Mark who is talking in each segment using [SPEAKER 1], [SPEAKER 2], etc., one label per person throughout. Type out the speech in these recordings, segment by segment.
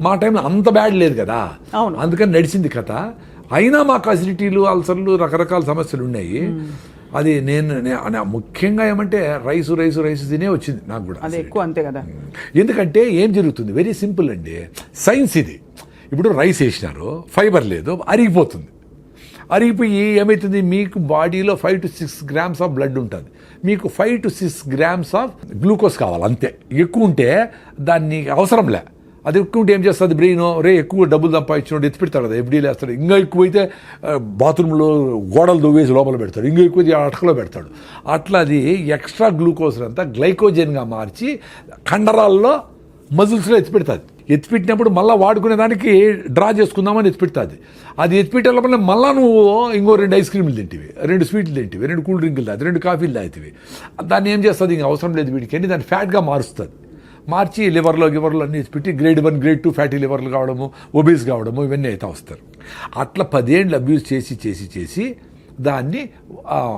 [SPEAKER 1] మా టైంలో అంత బ్యాడ్ లేదు కదా.
[SPEAKER 2] అవును.
[SPEAKER 1] అందుకని నడిచింది కథ. అయినా మాకు అసిడిటీలు అల్సర్లు రకరకాల సమస్యలు ఉన్నాయి. అది నేను ముఖ్యంగా ఏమంటే రైసు రైసు రైసు తినే వచ్చింది నాకు కూడా.
[SPEAKER 2] అది ఎక్కువ అంతే కదా.
[SPEAKER 1] ఎందుకంటే ఏం జరుగుతుంది? వెరీ సింపుల్ అండి. సైన్స్ ఇది. ఇప్పుడు రైస్ వేసినారు ఫైబర్ లేదు అరిగిపోతుంది. అరిగిపోయి ఏమవుతుంది మీకు బాడీలో five to six grams of blood ఉంటుంది. మీకు five to six grams of glucose కావాలి అంతే. ఎక్కువ ఉంటే దాన్ని అవసరంలే అది ఎక్కువ ఉంటే ఏం చేస్తుంది? బ్రెయిన్ రే ఎక్కువ డబ్బులు సంపాదించినోడు ఎత్తి పెడతాడు కదా ఎఫ్డీలు వేస్తాడు ఇంకా ఎక్కువైతే బాత్రూంలో గోడలు దువ్వేసి లోపల పెడతాడు. ఇంకా ఎక్కువ అటకలో పెడతాడు. అట్లా అది ఎక్స్ట్రా గ్లూకోజ్ అంతా గ్లైకోజన్గా మార్చి కండరాల్లో మజిల్స్లో ఎత్తిపెడుతుంది ఎత్తిపెట్టినప్పుడు మళ్ళీ వాడుకునే దానికి డ్రా చేసుకుందామని ఎత్తిపెడుతుంది అది ఎత్తిపెట్టే లోపల మళ్ళీ నువ్వు ఇంకో రెండు ఐస్ క్రీములు తింటివి రెండు స్వీట్లు తింటివి రెండు కూల్ డ్రింకులు తాగి రెండు కాఫీలు తాగుతావి దాన్ని ఏం చేస్తుంది? ఇంకా అవసరం లేదు వీడికి అని దాన్ని ఫ్యాట్గా మారుస్తుంది. మార్చి లివర్లో గివర్లో అన్ని పెట్టి grade one grade two fatty లివర్లు కావడము ఒబీస్ కావడము ఇవన్నీ అయితే వస్తారు. అట్లా పదేళ్ళు అబ్యూస్ చేసి చేసి చేసి దాన్ని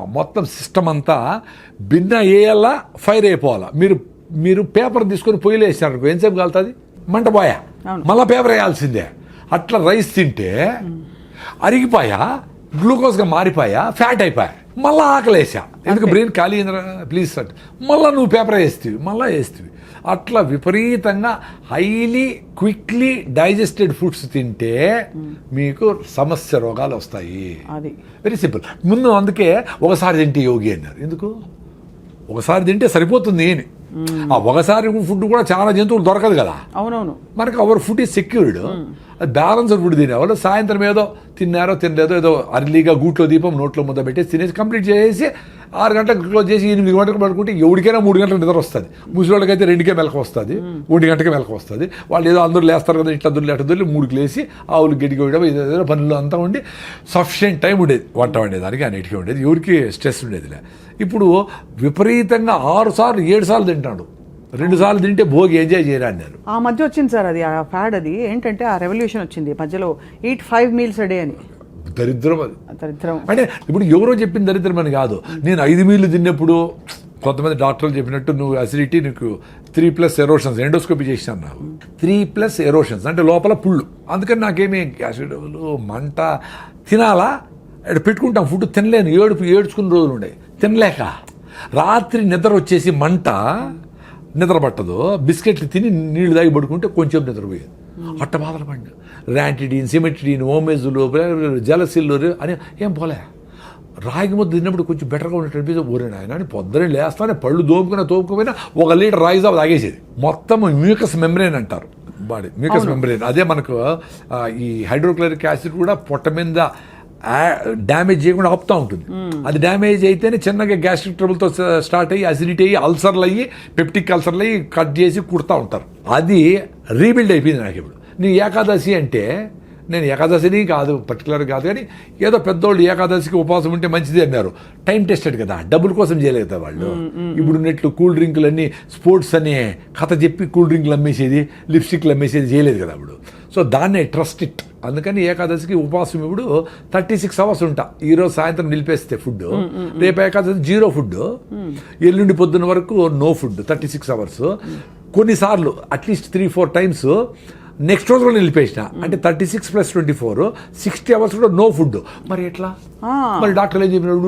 [SPEAKER 1] మొత్తం సిస్టమ్ అంతా భిన్న వేయాలా ఫైర్ అయిపోవాలా. మీరు మీరు పేపర్ తీసుకొని పొయ్యిలో వేసినారు ఎంతసేపు కాలుతుంది? మంట పోయా?
[SPEAKER 2] అవును.
[SPEAKER 1] మళ్ళీ పేపర్ వేయాల్సిందే. అట్లా రైస్ తింటే అరిగిపోయా గ్లూకోజ్గా మారిపోయా ఫ్యాట్ అయిపోయా. మళ్ళీ ఆకలేసా. ఎందుకు బ్రెయిన్ ఖాళీ ప్లీజ్ సార్ మళ్ళీ నువ్వు పేపర్ వేస్తావి మళ్ళీ వేస్తావి అట్లా విపరీతంగా హైలీ క్విక్లీ డైజెస్టెడ్ ఫుడ్స్ తింటే మీకు సమస్య రోగాలు వస్తాయి. వెరీ సింపుల్ ముందు అందుకే ఒకసారి తింటే యోగి అన్నారు. ఎందుకు? ఒకసారి తింటే సరిపోతుంది అని ఆ ఒకసారి ఫుడ్ కూడా చాలా జంతువులు దొరకదు కదా.
[SPEAKER 2] అవునవును.
[SPEAKER 1] మనకు అవర్ ఫుడ్ ఈజ్ సెక్యూర్డ్ అది బ్యాలెన్స్డ్ ఫుడ్ తినేవాళ్ళు. సాయంత్రం ఏదో తిన్నారో తినలేదో ఏదో అర్లీగా గూట్లో దీపం నోట్లో ముద్ద పెట్టేసి తినేసి కంప్లీట్ చేసి ఆరు గంటలకు క్లోజ్ చేసి ఎనిమిది గంటలకు పడుకుంటే ఎవరికైనా మూడు గంటలు నిద్ర వస్తుంది. ముసలివాళ్ళకైతే రెండుకే మెలకు వస్తుంది. ఒంటి గంటకే మెలకు వస్తుంది. వాళ్ళు ఏదో అందరూ లేస్తారు కదా ఇట్లా దొరికి అట్లా దొరికి మూడుకి లేసి ఆవులు గడికి వేయడం ఏదో పనులు అంతా ఉండి సఫిషియెంట్ టైం ఉండేది. వంట వండేదానికి అన్నిటికీ ఉండేది. ఎవరికి స్ట్రెస్ ఉండేదిలే. ఇప్పుడు విపరీతంగా ఆరు సార్లు ఏడు సార్లు తింటాడు. రెండు సార్లు తింటే భోగి ఎంజాయ్ చేయరా అన్నారు
[SPEAKER 2] ఆ మధ్య వచ్చింది సార్ అది ఆ ఫ్యాడ్ అది. ఏంటంటే ఆ రెవల్యూషన్ వచ్చింది. మధ్యలో eight five meals a day అని.
[SPEAKER 1] దరిద్రం అది.
[SPEAKER 2] దరిద్రం.
[SPEAKER 1] అంటే ఇప్పుడు ఎవరో చెప్పిన దరిద్రం అని కాదు. నేను ఐదు మీళ్ళు తిన్నప్పుడు కొంతమంది డాక్టర్లు చెప్పినట్టు నువ్వు అసిడిటీ నీకు త్రీ ప్లస్ ఎరోషన్స్ ఎండోస్కోపీ చేసినాను నాకు. త్రీ ప్లస్ ఎరోషన్స్ అంటే లోపల పుళ్ళు. అందుకని నాకేమీ యాసిడ్లు మంట తినాలా? ఇక్కడ పెట్టుకుంటాం ఫుడ్ తినలేను. ఏడుపు ఏడ్చుకున్న రోజులు ఉండే. తినలేక. రాత్రి నిద్ర వచ్చేసి మంట నిద్ర పట్టదు. బిస్కెట్లు తిని నీళ్ళు తాగి పడుకుంటే కొంచెం నిద్రపోయేది. అట్ట బాధలు పడిన ర్యాంటిడీన్ సిమెట్రిడీన్ ఓమేజులు జలసిల్లు అని ఏం పోలే. రాగి ముద్ద తిన్నప్పుడు కొంచెం బెటర్గా ఉన్నట్టు అనిపిస్తుంది. ఊరే నాయన అని పొద్దునే లేస్తానే పళ్ళు దోపుకున్న తోపుకపోయినా ఒక లీటర్ రాగి జావ తాగేసేది. మొత్తం మ్యూకస్ మెమ్బ్రేన్ అంటారు. బాడీ మ్యూకస్ మెమ్బ్రేన్ అదే మనకు ఈ హైడ్రోక్లోరిక్ యాసిడ్ కూడా పొట్ట మీద డ్యామేజ్ చేయకుండా ఆపుతూ ఉంటుంది. అది డ్యామేజ్ అయితేనే చిన్నగా గ్యాస్ట్రిక్ ట్రబుల్తో స్టార్ట్ అయ్యి అసిడిటీ అయ్యి అల్సర్లు అయ్యి పెప్టిక్ అల్సర్లు అయ్యి కట్ చేసి కుడతా ఉంటారు. అది రీబిల్డ్ అయిపోయింది నాకు ఇప్పుడు. నీ ఏకాదశి అంటే నేను ఏకాదశిని కాదు పర్టికులర్ కాదు కానీ ఏదో పెద్దోళ్ళు ఏకాదశికి ఉపవాసం ఉంటే మంచిది అన్నారు. టైం టెస్టెడ్ కదా డబ్బుల కోసం చేయలేదు కదా వాళ్ళు. ఇప్పుడు నెట్లు కూల్ డ్రింకులు అన్ని స్పోర్ట్స్ అనే కథ చెప్పి కూల్ డ్రింకులు అమ్మేసేది లిప్స్టిక్లు అమ్మేసేది చేయలేదు కదా అప్పుడు సో దాన్నే ట్రస్ట్ ఇట్ అందుకని ఏకాదశికి ఉపవాసం ఇప్పుడు థర్టీ సిక్స్ అవర్స్ ఉంటా ఈరోజు సాయంత్రం నిలిపేస్తే ఫుడ్ రేపు ఏకాదశి జీరో ఫుడ్ ఎల్లుండి పొద్దున్న వరకు no food thirty six hours కొన్నిసార్లు at least three four times next రోజు కూడా నిలిపేసిన. అంటే thirty six plus twenty four sixty hours కూడా నో ఫుడ్ మరి ఎట్లా. మరి డాక్టర్ ఏం చెప్పినాడు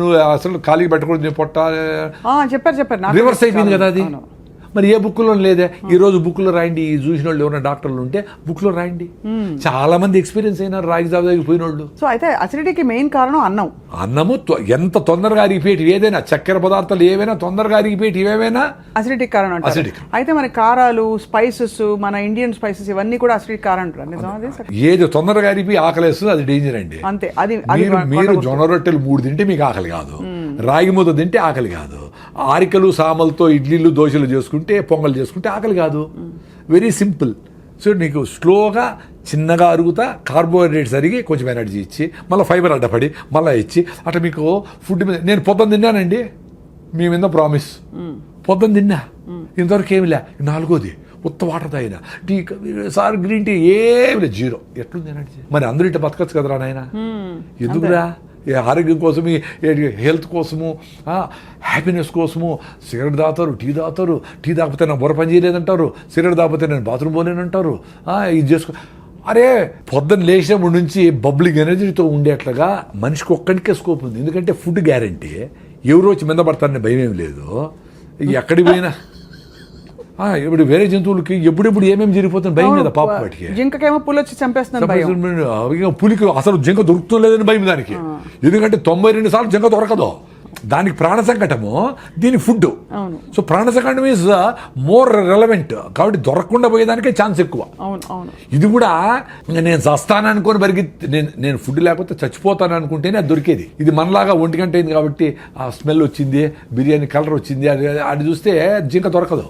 [SPEAKER 1] నువ్వు అసలు ఖాళీ పెట్టకూడదు పొట్ట
[SPEAKER 2] చెప్పారు చెప్పారు.
[SPEAKER 1] రివర్స్ అయిపోయింది కదా అది. మరి ఏ బుక్లో లేదే? ఈ రోజు బుక్లో రాయండి. ఈ చూసిన వాళ్ళు ఎవరైనా డాక్టర్లు ఉంటే బుక్లో రాయండి. చాలా మంది ఎక్స్పీరియన్స్ అయినారు రాగి జాబ్ పోయిన వాళ్ళు
[SPEAKER 2] సో అయితే అసిడిటీకి మెయిన్ కారణం అన్నం.
[SPEAKER 1] అన్నము ఎంత తొందరగా అరిగిపోయేటి ఏదైనా చక్కెర పదార్థాలు ఏవైనా తొందరగా అరిగిపోయేటి ఏవైనా
[SPEAKER 2] అసిడిటీ కారణం
[SPEAKER 1] Acidic.
[SPEAKER 2] అయితే మన కారాలు స్పైసెస్ మన ఇండియన్ స్పైసెస్ ఇవన్నీ కూడా అసిడిక్ కారణం
[SPEAKER 1] ఏది తొందరగా అరిగిపోయి ఆకలేస్తుంది అది డేంజర్ అండి.
[SPEAKER 2] అంతే. అది
[SPEAKER 1] మీరు. జొన్న రొట్టెలు మూడు తింటే మీకు ఆకలి కాదు. రాగి ముద్ద తింటే ఆకలి కాదు. ఆరికలు సామలతో ఇడ్లీలు దోశలు చేసుకుంటే పొంగల్ చేసుకుంటే ఆకలి కాదు. వెరీ సింపుల్ సో నీకు స్లోగా చిన్నగా అరుగుతా కార్బోహైడ్రేట్స్ అరిగి కొంచెం ఎనర్జీ ఇచ్చి మళ్ళీ ఫైబర్ అడ్డపడి మళ్ళీ ఇచ్చి అట్లా మీకు ఫుడ్ మీద నేను పొద్దున్న తిన్నానండి. మీ మీద ప్రామిస్ పొద్దున్న తిన్నా. ఇంతవరకు ఏమి లే. నాలుగోది ఉత్త వాటర్ తాగిన. టీ సార్ గ్రీన్ టీ ఏమి లేదు. జీరో. ఎట్లుంది ఎనర్జీ మరి అందరూ ఇట్లా బతకచ్చు కదరా నాయన? ఎందుకురా? ఈ ఆరోగ్యం కోసము హెల్త్ కోసము హ్యాపీనెస్ కోసము సిగరెట్ దాతారు టీ తాగుతారు టీ దాకపోతే నా బుర్ర పని చేయలేదంటారు సిగరెట్ దాకపోతే నేను బాత్రూమ్ పోలేనంటారు ఇది చేసుకో అరే పొద్దున్న లేచినప్పటి నుంచి బబ్లింగ్ ఎనర్జీతో ఉండేట్లుగా మనిషికి ఒక్కడికే స్కోప్ ఉంది. ఎందుకంటే ఫుడ్ గ్యారంటీ. ఎవరు వచ్చి మీద పడతారని భయం ఏం లేదు. ఎక్కడికి పోయినా ఇప్పుడు వేరే జంతువులకి ఎప్పుడెప్పుడు ఏమేమి జరిగిపోతుంది భయం కదా పాప వాటికి?
[SPEAKER 2] జింకకేమో పులొచ్చి చంపేస్తుంది భయం.
[SPEAKER 1] ఇక పులికి అసలు జింక దొరుకుతుందో లేదని భయం దానికి. ఎందుకంటే తొంభై రెండు సార్లు జింక దొరకదు. దానికి ప్రాణ సంకటము దీని ఫుడ్. సో ప్రాణ సంకటం ఈజ్ మోర్ రెలవెంట్ కాబట్టి దొరకకుండా పోయేదానికే ఛాన్స్ ఎక్కువ. ఇది కూడా నేను చస్తాను అనుకొని పరిగెత్తి నేను నేను ఫుడ్ లేకపోతే చచ్చిపోతాను అనుకుంటేనే అది దొరికేది. ఇది మనలాగా ఒంటి గంట అయింది కాబట్టి ఆ స్మెల్ వచ్చింది బిర్యానీ కలర్ వచ్చింది అది అది చూస్తే జింక దొరకదు.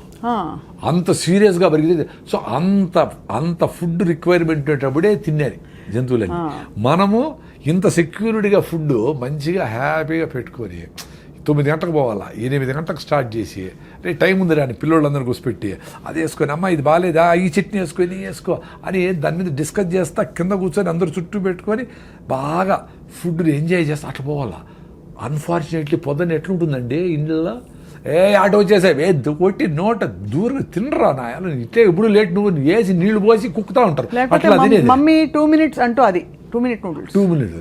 [SPEAKER 1] అంత సీరియస్గా పెరిగితే సో అంత అంత ఫుడ్ రిక్వైర్మెంట్ ఉండేటప్పుడే తినేది. జంతువులని. మనము ఇంత సెక్యూరిటీగా ఫుడ్ మంచిగా హ్యాపీగా పెట్టుకొని తొమ్మిది గంటలకు పోవాలా ఎనిమిది గంటలకు స్టార్ట్ చేసి రే టైం ఉంది రాని పిల్లోళ్ళందరూ కూర్చోపెట్టి అది వేసుకొని అమ్మ ఇది బాగాలేదా ఈ చట్నీ వేసుకొని వేసుకో అని దాని మీద డిస్కస్ చేస్తా కింద కూర్చొని అందరూ చుట్టూ పెట్టుకొని బాగా ఫుడ్ని ఎంజాయ్ చేస్తా అట్లా పోవాలా. అన్ఫార్చునేట్లీ పొద్దున్న ఎట్లుంటుందండి ఇంట్లో ఏ ఆటో వచ్చేసావు ఏ కొట్టి నోట దూరం తినరా నాయన? ఇట్లే ఎప్పుడు లేట్ నువ్వు వేసి నీళ్ళు పోసి కుక్కుతా ఉంటారు. అట్లా
[SPEAKER 2] మమ్మీ టూ మినిట్స్ అంటూ అది. Two minute noodles.
[SPEAKER 1] Two minutes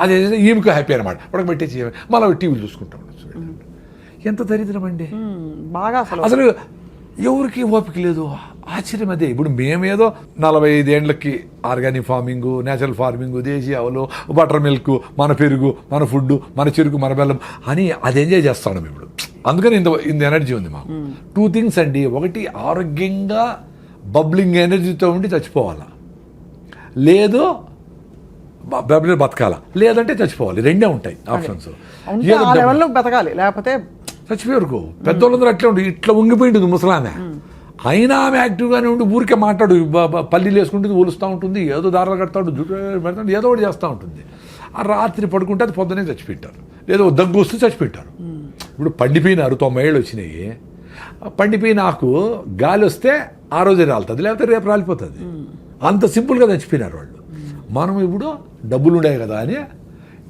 [SPEAKER 1] అదే ఈమెకు హ్యాపీ అనమాట ఉడక పెట్టేసి మళ్ళీ టీవీ చూసుకుంటాం ఎంత దరిద్రం అండి.
[SPEAKER 2] బాగా అసలు.
[SPEAKER 1] అసలు ఎవరికి ఓపిక లేదు. ఆశ్చర్యం అదే. ఇప్పుడు మేమేదో నలభై ఐదేండ్లకి organic farming natural farming desi ఆవులు బటర్ మిల్క్ మన పెరుగు మన ఫుడ్ మన చెరుకు మన బెల్లం అని అది ఎంజాయ్ చేస్తాం ఇప్పుడు. అందుకని ఇంత ఇంత ఎనర్జీ ఉంది మాకు. టూ థింగ్స్ అండి. ఒకటి ఆరోగ్యంగా బబ్లింగ్ ఎనర్జీతో ఉండి చచ్చిపోవాలా? లేదు బబ్లింగ్ బతకాల? లేదంటే చచ్చిపోవాలి. రెండే ఉంటాయి ఆప్షన్స్
[SPEAKER 2] బతకాలి. లేకపోతే
[SPEAKER 1] చచ్చిపోయారు పెద్దోళ్ళందరూ అట్లా ఉండి ఇట్లా ఉంగిపోయింది ముసలామె. అయినా ఆమె యాక్టివ్గానే ఉండి ఊరికే మాట్లాడు. పల్లీలు వేసుకుంటుంది ఊలుస్తూ ఉంటుంది ఏదో దారాలు కడతాడు జుట్టు పెడతాడు ఏదో ఒకటి చేస్తూ ఉంటుంది. ఆ రాత్రి పడుకుంటే అది పొద్దునే చచ్చిపెట్టారు. ఏదో దగ్గు వస్తే చచ్చిపెట్టారు. ఇప్పుడు పండిపోయినారు తొంభై ఏళ్ళు వచ్చినాయి. ఆ పండిపోయిన ఆకు గాలి వస్తే ఆ రోజే రాలుతుంది లేకపోతే రేపు రాలిపోతుంది. అంత సింపుల్గా చచ్చిపోయినారు వాళ్ళు. మనం ఇప్పుడు డబ్బులు ఉండే కదా అని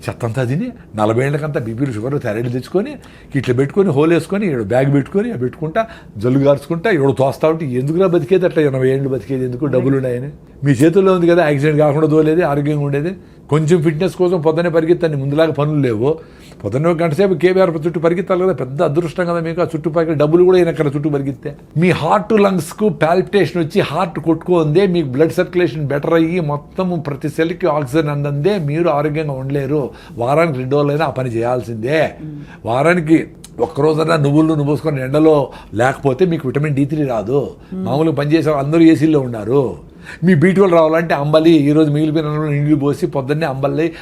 [SPEAKER 1] చెత్తంతా తిని నలభై ఏళ్ళకంతా బీపీలు షుగర్ థైరాయిడ్ తెచ్చుకొని ఇట్లా పెట్టుకొని హోల్ వేసుకొని ఇక్కడ బ్యాగ్ పెట్టుకొని పెట్టుకుంటా జల్లు గార్చుకుంటా ఇక్కడ తోస్తా ఉంటే ఎందుకురా బతికేది అట్లా ఎనభై ఏళ్ళు బతికేది ఎందుకు డబ్బులు ఉన్నాయని మీ చేతుల్లో ఉంది కదా యాక్సిడెంట్ కాకుండా దోలేది ఆరోగ్యంగా ఉండేది. కొంచెం ఫిట్నెస్ కోసం పొద్దునే పరిగెత్తండి ముందులాగా పనులు లేవు. పొద్దున్న ఒక గంట సేపు కేబీఆర్ చుట్టూ పరిగెత్తాలి కదా పెద్ద అదృష్టం కదా మీకు. ఆ చుట్టుపక్కల డబ్బులు కూడా అయినక్కడ చుట్టూ పరిగెత్తే? మీ హార్ట్ లంగ్స్కు పాల్పిటేషన్ వచ్చి హార్ట్ కొట్టుకుందే మీకు బ్లడ్ సర్క్యులేషన్ బెటర్ అయ్యి మొత్తం ప్రతి సెల్కి ఆక్సిజన్ అందందే మీరు ఆరోగ్యంగా ఉండలేరు. వారానికి రెండు రోజులైనా ఆ పని చేయాల్సిందే. వారానికి ఒక్కరోజన్నా నువ్వులు నువ్వుసుకొని ఎండలో లేకపోతే మీకు విటమిన్ డి త్రీ రాదు. మామూలుగా పనిచేసే వాళ్ళు అందరూ ఏసీలో ఉన్నారు. మీ బీటువల్ రావాలంటే అంబలి ఈరోజు మిగిలిపోయిన నీళ్ళు పోసి పొద్దున్నే అంబలి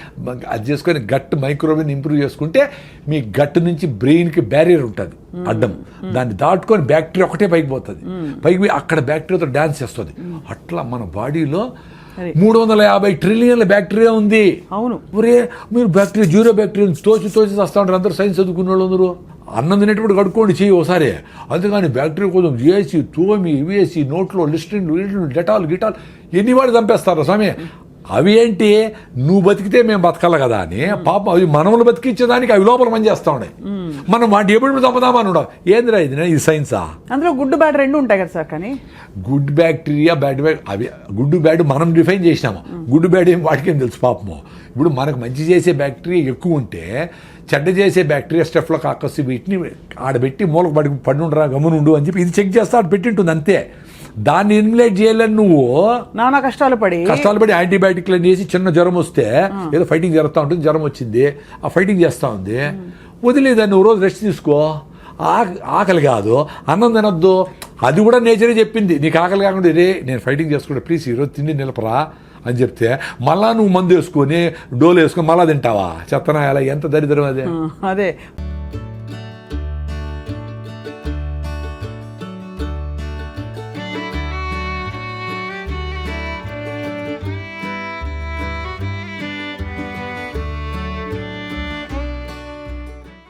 [SPEAKER 1] అది చేసుకొని గట్ మైక్రోవేవ్ ఇంప్రూవ్ చేసుకుంటే మీ గట్ నుంచి బ్రెయిన్కి బ్యారియర్ ఉంటుంది అడ్డం. దాన్ని దాటుకొని బ్యాక్టీరియా ఒకటే పైకి పోతుంది. పైకి పోయి అక్కడ బ్యాక్టీరియాతో డ్యాన్స్ చేస్తుంది. అట్లా మన బాడీలో మూడు వందల యాభై ట్రిలియన్ల బ్యాక్టీరియా ఉంది.
[SPEAKER 2] అవును.
[SPEAKER 1] ఒరే మీరు బ్యాక్టీరియా జీరో బ్యాక్టీరియా తోచి తోచి వస్తూ ఉంటారు అందరూ సైన్స్ చదువుకున్న వాళ్ళు అందరూ. అన్నం తినేటప్పుడు కడుక్కోండి చెయ్యి ఒకసారి అందుకని బ్యాక్టీరియా కోసం చేసి తోమి వేసి నోట్లో లిస్ట్రిన్ డెటాల్ గిటాల్ ఎన్ని వాడు చంపేస్తారు స్వామి? అవి ఏంటి? నువ్వు బతికితే మేము బతకాలి కదా అని. పాపం అవి మనములు బతికించేదానికి అవి లోపల పని చేస్తా ఉన్నాయి. మనం వాటి ఎప్పుడు చంపుదామని ఉండవు. ఏందిరా ఇది? ఇది సైన్సా?
[SPEAKER 2] అందులో గుడ్ బ్యాడ్ రెండు ఉంటాయి కదా సార్ కానీ.
[SPEAKER 1] గుడ్ బ్యాక్టీరియా బ్యాడ్ బ్యాడ్ అవి గుడ్ బ్యాడ్ మనం డిఫైన్ చేసినాము. గుడ్ బ్యాడ్ ఏం వాటికేం తెలుసు పాపము. ఇప్పుడు మనకు మంచి చేసే బ్యాక్టీరియా ఎక్కువ ఉంటే చెడ్డ చేసే బ్యాక్టీరియా స్టెఫ్లో కాకసి వీటిని ఆడబెట్టి మూలకు పడి పడి గమనుండు అని చెప్పి ఇది చెక్ చేస్తే ఆడ పెట్టింటుంది అంతే. దాన్ని ఇన్లేట్ చేయాలని నువ్వు
[SPEAKER 2] నానా కష్టాలు పడి
[SPEAKER 1] కష్టాలు పడి యాంటీబయాటిక్లు వేసి చిన్న జ్వరం వస్తే ఏదో ఫైటింగ్ జరుగుతూ ఉంటుంది జ్వరం వచ్చింది ఆ ఫైటింగ్ చేస్తూ ఉంది. వదిలేదాన్ని నువ్వు రోజు రెస్ట్ తీసుకో. ఆక- ఆకలి కాదు అన్నం తినొద్దు. అది కూడా నేచరే చెప్పింది. నీకు ఆకలి కాకుండా రే నేను ఫైటింగ్ చేసుకుంటే ప్లీజ్ ఈరోజు తిండి నిలపరా అని చెప్తే మళ్ళా నువ్వు మందు వేసుకొని డోలు వేసుకొని మళ్ళా తింటావా? చెత్తనాయాల ఎంత దరిద్రం అదే.
[SPEAKER 2] అదే.